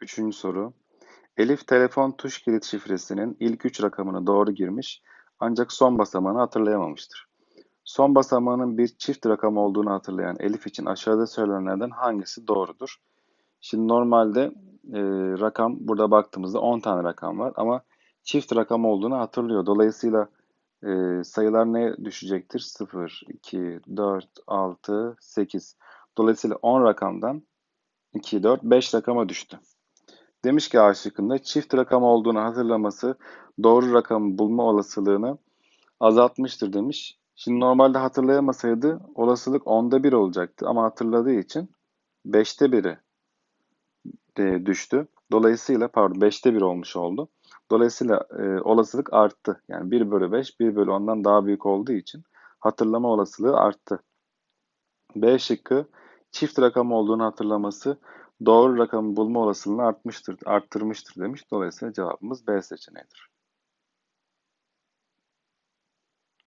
Üçüncü soru. Elif telefon tuş kilit şifresinin ilk üç rakamını doğru girmiş ancak son basamağını hatırlayamamıştır. Son basamağının bir çift rakam olduğunu hatırlayan Elif için aşağıda söylenenlerden hangisi doğrudur? Şimdi normalde e, rakam burada baktığımızda 10 tane rakam var ama çift rakam olduğunu hatırlıyor. Dolayısıyla e, sayılar ne düşecektir? 0, 2, 4, 6, 8. Dolayısıyla 10 rakamdan 2, 4, 5 rakama düştü. Demiş ki A şıkkında çift rakam olduğunu hatırlaması doğru rakamı bulma olasılığını azaltmıştır demiş. Şimdi normalde hatırlayamasaydı olasılık onda bir olacaktı ama hatırladığı için beşte biri de düştü. Dolayısıyla pardon beşte bir olmuş oldu. Dolayısıyla e, olasılık arttı. Yani 1 bölü 5 1 bölü 10'dan daha büyük olduğu için hatırlama olasılığı arttı. B şıkkı çift rakam olduğunu hatırlaması doğru rakamı bulma olasılığını artmıştır, arttırmıştır demiş. Dolayısıyla cevabımız B seçeneğidir.